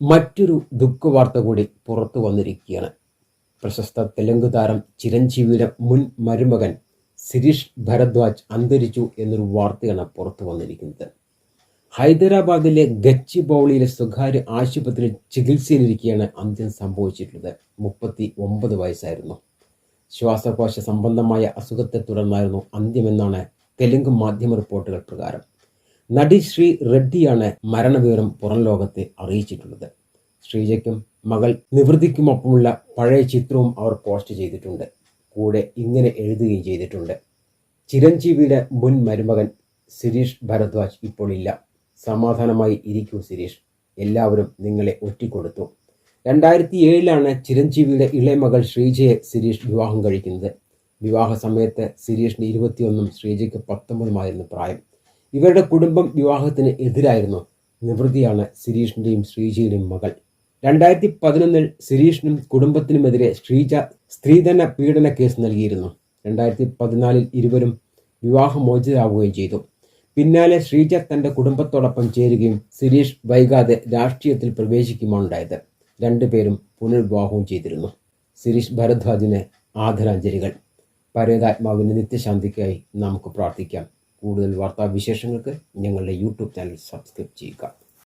മറ്റൊരു ദുഃഖവാർത്ത കൂടി പുറത്തു വന്നിരിക്കുകയാണ്. പ്രശസ്ത തെലുങ്ക് താരം ചിരഞ്ജീവിയുടെ മുൻ മരുമകൻ സിരീഷ് ഭരദ്വാജ് അന്തരിച്ചു എന്നൊരു വാർത്തയാണ് പുറത്തു വന്നിരിക്കുന്നത്. ഹൈദരാബാദിലെ ഗച്ചി ബൗളിയിലെ സ്വകാര്യ ആശുപത്രിയിൽ ചികിത്സയിലിരിക്കെയാണ് അന്ത്യം സംഭവിച്ചിട്ടുള്ളത്. മുപ്പത്തി ഒമ്പത് വയസ്സായിരുന്നു. ശ്വാസകോശ സംബന്ധമായ അസുഖത്തെ തുടർന്നായിരുന്നു അന്ത്യമെന്നാണ് തെലുങ്ക് മാധ്യമ റിപ്പോർട്ടുകൾ പ്രകാരം. നടി ശ്രീ റെഡ്ഡിയാണ് മരണവിവരം പുറം ലോകത്തെ അറിയിച്ചിട്ടുള്ളത്. ശ്രീജയ്ക്കും മകൾ നിവൃത്തിക്കുമൊപ്പമുള്ള പഴയ ചിത്രവും അവർ പോസ്റ്റ് ചെയ്തിട്ടുണ്ട്. കൂടെ ഇങ്ങനെ എഴുതുകയും ചെയ്തിട്ടുണ്ട്. ചിരഞ്ജീവിയുടെ മുൻ മരുമകൻ സിരീഷ് ഭരദ്വാജ് ഇപ്പോൾ ഇല്ല. സമാധാനമായി ഇരിക്കൂ സിരീഷ് എല്ലാവരും നിങ്ങളെ ഒറ്റിക്കൊടുത്തു. രണ്ടായിരത്തി ഏഴിലാണ് ചിരഞ്ജീവിയുടെ ഇളയമകൾ ശ്രീജയെ സിരീഷ് വിവാഹം കഴിക്കുന്നത്. വിവാഹ സമയത്ത് സിരീഷിന് ഇരുപത്തിയൊന്നും ശ്രീജയ്ക്ക് പത്തൊമ്പതുമായിരുന്നു പ്രായം. ഇവരുടെ കുടുംബം വിവാഹത്തിന് എതിരായിരുന്നു. നിവൃത്തിയാണ് സിരീഷിന്റെയും ശ്രീജയുടെയും മകൾ. രണ്ടായിരത്തി പതിനൊന്നിൽ സിരീഷിനും കുടുംബത്തിനുമെതിരെ ശ്രീജ സ്ത്രീധന പീഡന കേസ് നൽകിയിരുന്നു. രണ്ടായിരത്തി പതിനാലിൽ ഇരുവരും വിവാഹമോചിതരാവുകയും ചെയ്തു. പിന്നാലെ ശ്രീജ തന്റെ കുടുംബത്തോടൊപ്പം ചേരുകയും സിരീഷ് വൈകാതെ രാഷ്ട്രീയത്തിൽ പ്രവേശിക്കുമാണ് ഉണ്ടായത്. രണ്ടുപേരും പുനർവിവാഹവും ചെയ്തിരുന്നു. സിരീഷ് ഭരദ്വാജിന് ആദരാഞ്ജലികൾ. പരേതാത്മാവിന് നിത്യശാന്തിക്കായി നമുക്ക് പ്രാർത്ഥിക്കാം. കൂടുതൽ വാർത്താവിശേഷങ്ങൾക്ക് ഞങ്ങളുടെ യൂട്യൂബ് ചാനൽ സബ്സ്ക്രൈബ് ചെയ്യുക.